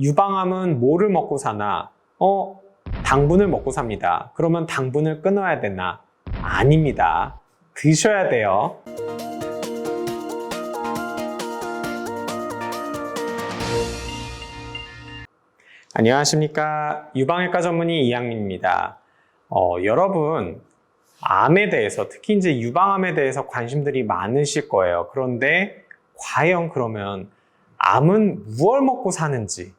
유방암은 뭐를 먹고 사나? 어, 당분을 먹고 삽니다. 그러면 당분을 끊어야 되나? 아닙니다. 드셔야 돼요. 안녕하십니까. 유방외과 전문의 이양민입니다. 어, 여러분, 암에 대해서, 특히 이제 유방암에 대해서 관심들이 많으실 거예요. 그런데 과연 그러면 암은 무얼 먹고 사는지,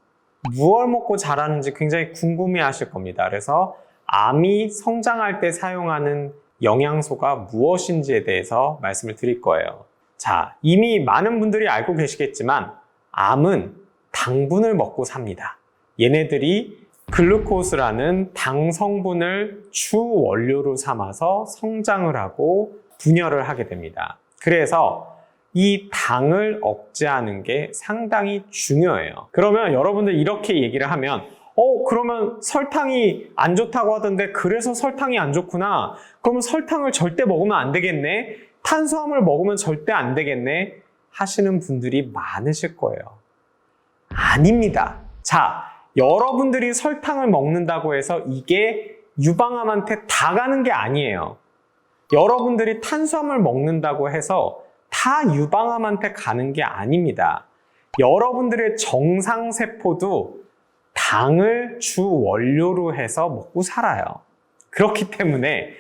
무얼 먹고 자라는지 굉장히 궁금해 하실 겁니다. 그래서 암이 성장할 때 사용하는 영양소가 무엇인지에 대해서 말씀을 드릴 거예요. 자, 이미 많은 분들이 알고 계시겠지만 암은 당분을 먹고 삽니다. 얘네들이 글루코스라는 당 성분을 주 원료로 삼아서 성장을 하고 분열을 하게 됩니다. 그래서 이 당을 억제하는 게 상당히 중요해요. 그러면 여러분들 이렇게 얘기를 하면 어, 그러면 설탕이 안 좋다고 하던데 그래서 설탕이 안 좋구나. 그러면 설탕을 절대 먹으면 안 되겠네. 탄수화물 먹으면 절대 안 되겠네. 하시는 분들이 많으실 거예요. 아닙니다. 자, 여러분들이 설탕을 먹는다고 해서 이게 유방암한테 다 가는 게 아니에요. 여러분들이 탄수화물 먹는다고 해서 다 유방암한테 가는 게 아닙니다. 여러분들의 정상세포도 당을 주 원료로 해서 먹고 살아요. 그렇기 때문에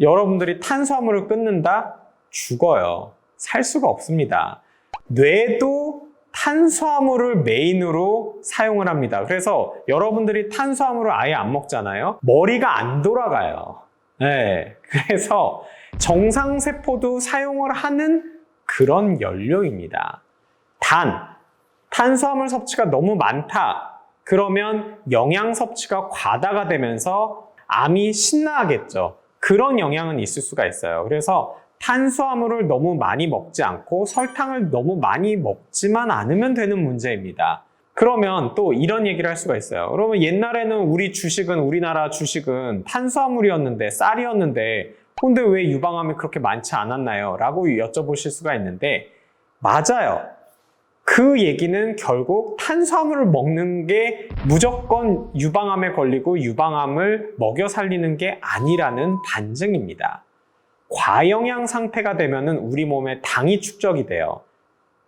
여러분들이 탄수화물을 끊는다? 죽어요. 살 수가 없습니다. 뇌도 탄수화물을 메인으로 사용을 합니다. 그래서 여러분들이 탄수화물을 아예 안 먹잖아요. 머리가 안 돌아가요. 네. 그래서 정상세포도 사용을 하는 그런 연료입니다. 단, 탄수화물 섭취가 너무 많다. 그러면 영양 섭취가 과다가 되면서 암이 신나하겠죠. 그런 영향은 있을 수가 있어요. 그래서 탄수화물을 너무 많이 먹지 않고 설탕을 너무 많이 먹지만 않으면 되는 문제입니다. 그러면 또 이런 얘기를 할 수가 있어요. 그러면 옛날에는 우리 주식은 우리나라 주식은 탄수화물이었는데 쌀이었는데 근데 왜 유방암이 그렇게 많지 않았나요? 라고 여쭤보실 수가 있는데 맞아요. 그 얘기는 결국 탄수화물을 먹는 게 무조건 유방암에 걸리고 유방암을 먹여 살리는 게 아니라는 반증입니다. 과영양 상태가 되면은 우리 몸에 당이 축적이 돼요.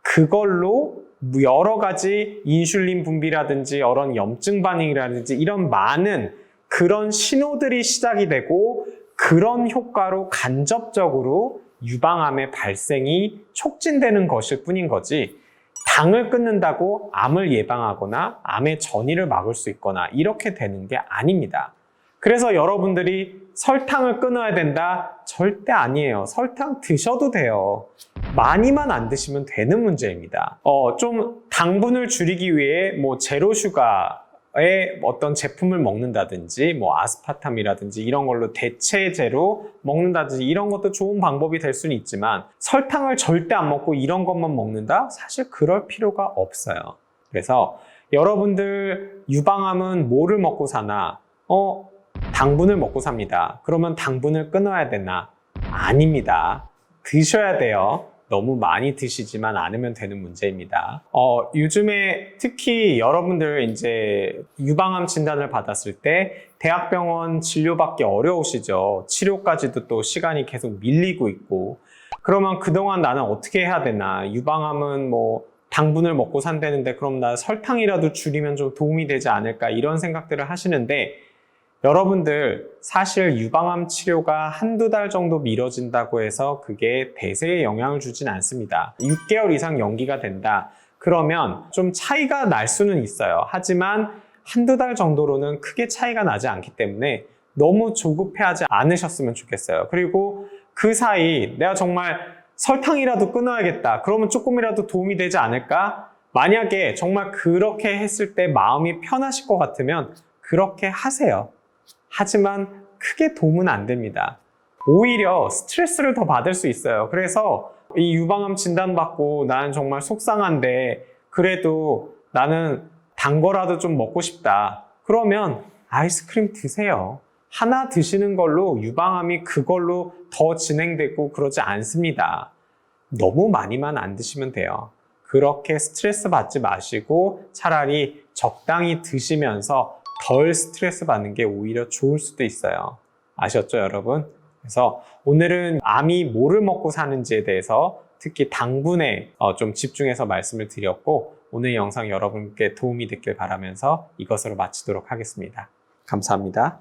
그걸로 여러 가지 인슐린 분비라든지 이런 염증 반응이라든지 이런 많은 그런 신호들이 시작이 되고 그런 효과로 간접적으로 유방암의 발생이 촉진되는 것일 뿐인 거지 당을 끊는다고 암을 예방하거나 암의 전이를 막을 수 있거나 이렇게 되는 게 아닙니다. 그래서 여러분들이 설탕을 끊어야 된다? 절대 아니에요. 설탕 드셔도 돼요. 많이만 안 드시면 되는 문제입니다. 어, 좀 당분을 줄이기 위해 뭐 제로 슈가 의 어떤 제품을 먹는다든지 뭐 아스파탐이라든지 이런 걸로 대체제로 먹는다든지 이런 것도 좋은 방법이 될 수는 있지만 설탕을 절대 안 먹고 이런 것만 먹는다? 사실 그럴 필요가 없어요. 그래서 여러분들 유방암은 뭐를 먹고 사나? 어, 당분을 먹고 삽니다. 그러면 당분을 끊어야 되나? 아닙니다. 드셔야 돼요. 너무 많이 드시지만 않으면 되는 문제입니다. 어, 요즘에 특히 여러분들 이제 유방암 진단을 받았을 때 대학병원 진료받기 어려우시죠. 치료까지도 또 시간이 계속 밀리고 있고. 그러면 그동안 나는 어떻게 해야 되나? 유방암은 뭐 당분을 먹고 산다는데 그럼 나 설탕이라도 줄이면 좀 도움이 되지 않을까? 이런 생각들을 하시는데 여러분들 사실 유방암 치료가 한두 달 정도 미뤄진다고 해서 그게 대세에 영향을 주진 않습니다. 6개월 이상 연기가 된다. 그러면 좀 차이가 날 수는 있어요. 하지만 한두 달 정도로는 크게 차이가 나지 않기 때문에 너무 조급해하지 않으셨으면 좋겠어요. 그리고 그 사이 내가 정말 설탕이라도 끊어야겠다. 그러면 조금이라도 도움이 되지 않을까? 만약에 정말 그렇게 했을 때 마음이 편하실 것 같으면 그렇게 하세요. 하지만 크게 도움은 안 됩니다. 오히려 스트레스를 더 받을 수 있어요. 그래서 이 유방암 진단받고 나는 정말 속상한데 그래도 나는 단 거라도 좀 먹고 싶다. 그러면 아이스크림 드세요. 하나 드시는 걸로 유방암이 그걸로 더 진행되고 그러지 않습니다. 너무 많이만 안 드시면 돼요. 그렇게 스트레스 받지 마시고 차라리 적당히 드시면서 덜 스트레스 받는 게 오히려 좋을 수도 있어요. 아셨죠, 여러분? 그래서 오늘은 암이 뭐를 먹고 사는지에 대해서 특히 당분에 어, 좀 집중해서 말씀을 드렸고 오늘 영상 여러분께 도움이 됐길 바라면서 이것으로 마치도록 하겠습니다. 감사합니다.